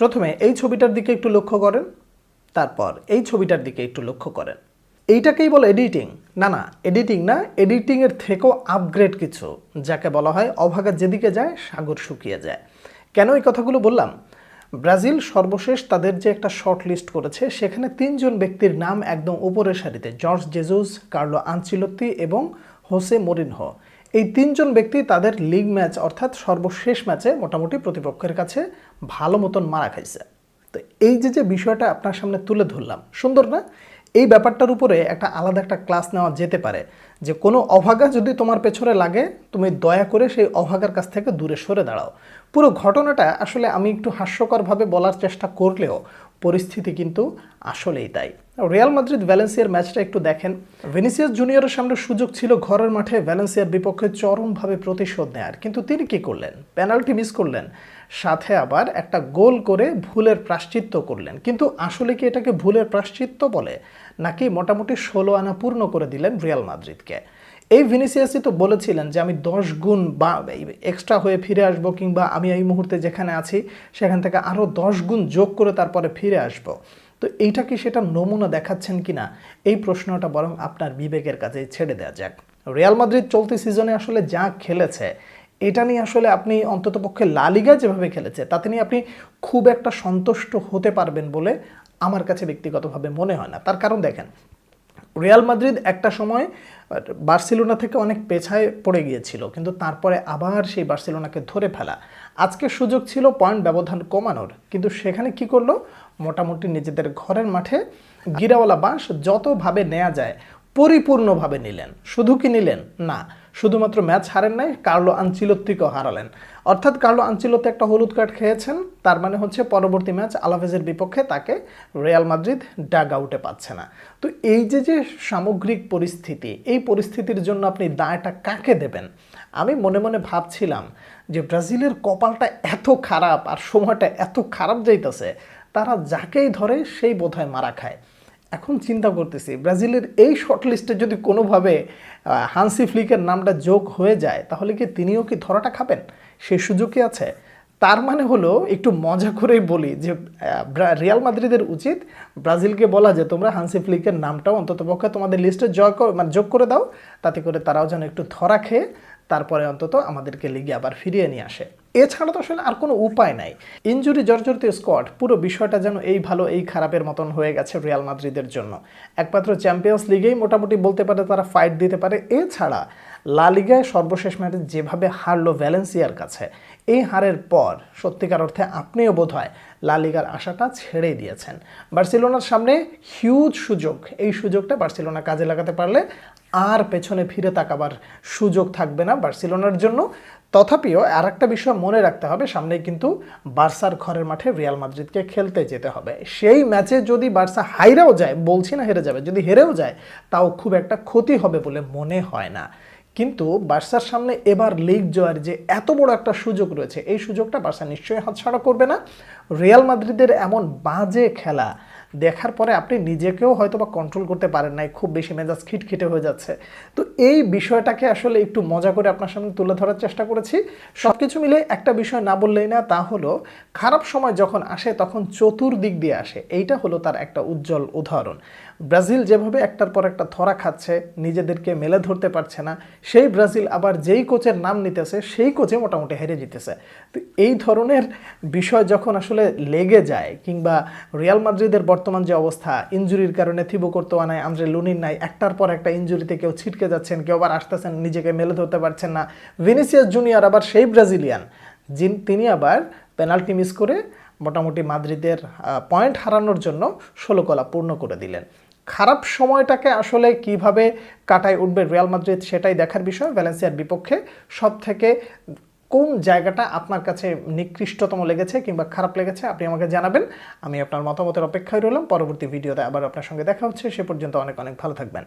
প্রথমে এই ছবিটার দিকে একটু লক্ষ্য করেন, তারপর এই ছবিটার দিকে একটু লক্ষ্য করেন। এইটাকেই বলে এডিটিং না না এডিটিং না এডিটিংয়ের থেকেও আপগ্রেড কিছু, যাকে বলা হয় অভাগা যেদিকে যায়, সাগর শুকিয়ে যায়। কেন এই কথাগুলো বললাম? ব্রাজিল সর্বশেষ তাদের যে একটা শর্ট লিস্ট করেছে, সেখানে তিনজন ব্যক্তির নাম একদম উপরের সারিতে, জর্জ জেজুস কার্লো আনচিলত্তি এবং হোসে মরিনহো। এই তিনজন ব্যক্তি তাদের লিগ ম্যাচ অর্থাৎ সর্বশেষ ম্যাচে মোটামুটি প্রতিপক্ষের কাছে ভালো মতন মারা খাইছে। তো এই যে যে বিষয়টা আপনার সামনে তুলে ধরলাম, সুন্দর না? এই ব্যাপারটার উপরে একটা আলাদা একটা ক্লাস নেওয়া যেতে পারে, যে কোনো অভাগা যদি তোমার পেছনে লাগে, তুমি দয়া করে সেই অভাগার কাছ থেকে দূরে সরে দাঁড়াও। পুরো ঘটনাটা আসলে আমি একটু হাস্যকরভাবে বলার চেষ্টা করলেও পরিস্থিতি কিন্তু আসলেই তাই। রিয়াল মাদ্রিদ ভ্যালেন্সিয়ার ম্যাচটা একটু দেখেন। ভেনিসিয়াস জুনিয়রের সামনে সুযোগ ছিল ঘরের মাঠে ভ্যালেন্সিয়ার বিপক্ষে চরমভাবে প্রতিশোধ নেয়ার। কিন্তু তিনি কি করলেন? পেনাল্টি মিস করলেন। সাথে আবার একটা গোল করে ভুলের প্রাশ্চিত্য করলেন। কিন্তু আসলে কি এটাকে ভুলের প্রাশ্চিত্য বলে? নাকি মোটামুটি ষোলো আনা পূর্ণ করে দিলেন রিয়াল মাদ্রিদকে? এই ভিনিসিয়াসই তো বলেছিলেন যে আমি দশ গুণ বা এক্সট্রা হয়ে ফিরে আসব কিংবা আমি এই মুহূর্তে যেখানে আছি, সেখান থেকে আরও দশ গুণ যোগ করে তারপরে ফিরে আসব। তো এইটা কি সেটা নমুনা দেখাচ্ছেন কি না এই প্রশ্নটা বরং আপনার বিবেকের কাছে ছেড়ে দেওয়া যাক। রিয়াল মাদ্রিদ চলতি সিজনে আসলে যা খেলেছে এটা নিয়ে আসলে আপনি অন্ততপক্ষে লালিগা যেভাবে খেলেছে, তাতে নিয়ে আপনি খুব একটা সন্তুষ্ট হতে পারবেন বলে আমার কাছে ব্যক্তিগতভাবে মনে হয় না। তার কারণ দেখেন, রিয়াল মাদ্রিদ একটা সময় বার্সেলোনা থেকে অনেক পেছায় পড়ে গিয়েছিল, কিন্তু তারপরে আবার সেই বার্সেলোনাকে ধরে ফেলা। আজকে সুযোগ ছিল পয়েন্ট ব্যবধান কমানোর, কিন্তু সেখানে কি করল? মোটামুটি নিজেদের ঘরের মাঠে গিরাওয়ালা বাঁশ যতভাবে নেওয়া যায়, পরিপূর্ণভাবে নিলেন। শুধু কি নিলেন? না। শুধুমাত্র ম্যাচ হারেন নাই, কার্লো আনচিলত্তিকেও হারালেন। অর্থাৎ কার্লো আনচিলত্তি একটা হলুদ কার্ড খেয়েছেন, তার মানে হচ্ছে পরবর্তী ম্যাচ আলাভেজের বিপক্ষে তাকে রিয়াল মাদ্রিদ ডাগ আউটে পাচ্ছে না। তো এই যে যে সামগ্রিক পরিস্থিতি, এই পরিস্থিতির জন্য আপনি দায়টা কাকে দেবেন? আমি মনে মনে ভাবছিলাম যে ব্রাজিলের কপালটা এত খারাপ আর সময়টা এত খারাপ যাইতেছে, তারা যাকেই ধরে সেই বোধহয় মারা খায়। এখন চিন্তা করতেছি, ব্রাজিলের এই শর্ট লিস্টে যদি কোনোভাবে হানসি ফ্লিকের নামটা যোগ হয়ে যায়, তাহলে কি তিনিও কি ধরাটা খাবেন? সে সুযোগ কি আছে। তার মানে হলো, একটু মজা করেই বলি যে রিয়াল মাদ্রিদের উচিত ব্রাজিলকে বলা যে, তোমরা হানসি ফ্লিকের নামটাও অন্ততপক্ষে তোমাদের লিস্টে জয় মানে যোগ করে দাও, তাতে করে তারাও যেন একটু ধরা খেয়ে, তারপরে অন্তত আমাদেরকে লিগে আবার ফিরিয়ে নিয়ে আসে। এছাড়া তো আসলে আর কোনো উপায় নাই। ইঞ্জুরি জর্জরিত স্কোয়াড, পুরো বিষয়টা যেন এই ভালো, এই খারাপের মতন হয়ে গেছে রিয়াল মাদ্রিদের জন্য। একমাত্র চ্যাম্পিয়ন্স লিগেই মোটামুটি বলতে পারে তারা ফাইট দিতে পারে। এছাড়া লা লিগায় সর্বশেষ ম্যাচে যেভাবে হারলো ভ্যালেন্সিয়ার কাছে, এই হারের পর সত্যিকার অর্থে আপনিও বোধ হয় লা লিগার আশাটা ছেড়ে দিয়েছেন। বার্সেলোনার সামনে হিউজ সুযোগ। এই সুযোগটা বার্সেলোনা কাজে লাগাতে পারলে আর পেছনে ফিরে তাকাবার সুযোগ থাকবে না বার্সেলোনার জন্য। তথাপিও আর একটা বিষয় মনে রাখতে হবে, সামনেই কিন্তু বার্সার ঘরের মাঠে রিয়াল মাদ্রিদকে খেলতে যেতে হবে। সেই ম্যাচে যদি বার্সা হাইরেও যায়, বলছি না হেরে যাবে, যদি হেরেও যায়, তাও খুব একটা ক্ষতি হবে বলে মনে হয় না। কিন্তু বার্সার সামনে এবার লিগ জয়ের যে এত বড় একটা সুযোগ রয়েছে, এই সুযোগটা বার্সা নিশ্চয়ই হাতছাড়া করবে না। রিয়াল মাদ্রিদের এমন বাজে খেলা দেখার পরে আপনি নিজেকেও হয়তো বা কন্ট্রোল করতে পারেন নাই, খুব বেশি মেজাজ খিটখিটে হয়ে যাচ্ছে। তো এই বিষয়টাকে আসলে একটু মজা করে আপনার সামনে তুলে ধরার চেষ্টা করেছি। সব কিছু মিলে একটা বিষয় না বললেই না, তা হলো খারাপ সময় যখন আসে তখন চতুর্দিক দিয়ে আসে। এইটা হলো তার একটা উজ্জ্বল উদাহরণ। ব্রাজিল যেভাবে একটার পর একটা ধরা খাচ্ছে, নিজেদেরকে মেলে ধরতে পারছে না, সেই ব্রাজিল আবার যেই কোচের নাম নিতেছে, সেই কোচে মোটামুটি হেরে জিতেছে। তো এই ধরনের বিষয় যখন আসলে লেগে যায় কিংবা রিয়াল মাদ্রিদের বর্তমান যে অবস্থা ইঞ্জুরির কারণে থিবো কোর্তোয়া নাই, আন্দ্রে লুনির নাই, একটার পর একটা ইঞ্জুরিতে কেউ ছিটকে যাচ্ছেন, কেউ আবার আসতেছেন, নিজেকে মেলে ধরতে পারছেন না। ভিনিসিয়াস জুনিয়র আবার সেই ব্রাজিলিয়ান যিনি তিনি আবার পেনাল্টি মিস করে মোটামুটি মাদ্রিদের পয়েন্ট হারানোর জন্য ষোলো কলা পূর্ণ করে দিলেন। খারাপ সময়টাকে আসলে কীভাবে কাটায় উঠবে রিয়াল মাদ্রিদ সেটাই দেখার বিষয়। ভ্যালেন্সিয়ার বিপক্ষে সব থেকে কোন জায়গাটা আপনার কাছে নিকৃষ্টতম লেগেছে কিংবা খারাপ লেগেছে আপনি আমাকে জানাবেন। আমি আপনার মতামতের অপেক্ষায় রইলাম। পরবর্তী ভিডিওতে আবার আপনার সঙ্গে দেখা হচ্ছে। সে পর্যন্ত অনেক অনেক ভালো থাকবেন।